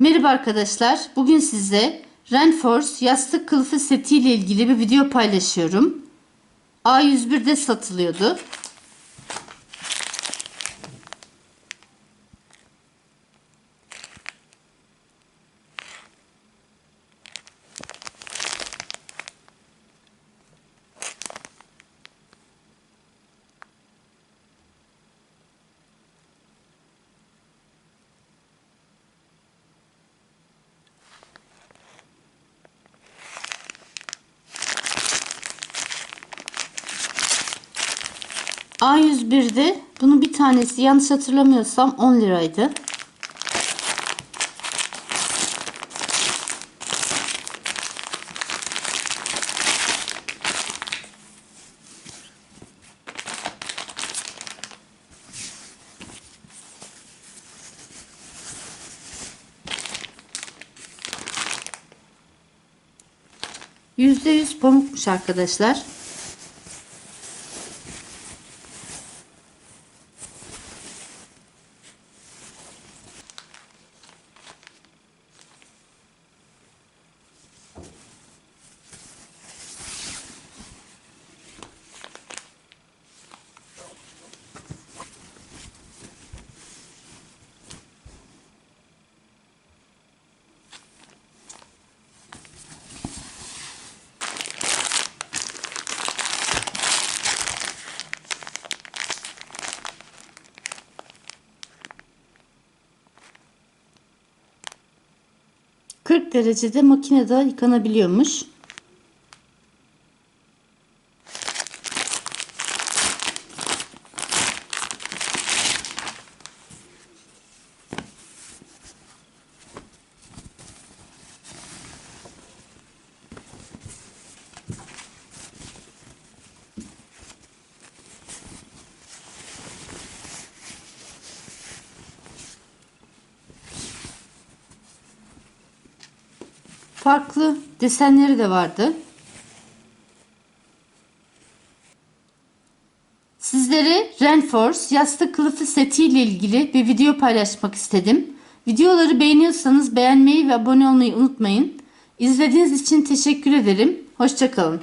Merhaba arkadaşlar. Bugün size Renforce yastık kılıfı seti ile ilgili bir video paylaşıyorum. A101'de satılıyordu. A101'de bunun bir tanesi yanlış hatırlamıyorsam 10 liraydı. %100 pamukmuş arkadaşlar. ...40 derecede makinede yıkanabiliyormuş. Farklı desenleri de vardı. Sizlere Renforce yastık kılıfı seti ile ilgili bir video paylaşmak istedim. Videoları beğeniyorsanız beğenmeyi ve abone olmayı unutmayın. İzlediğiniz için teşekkür ederim. Hoşçakalın.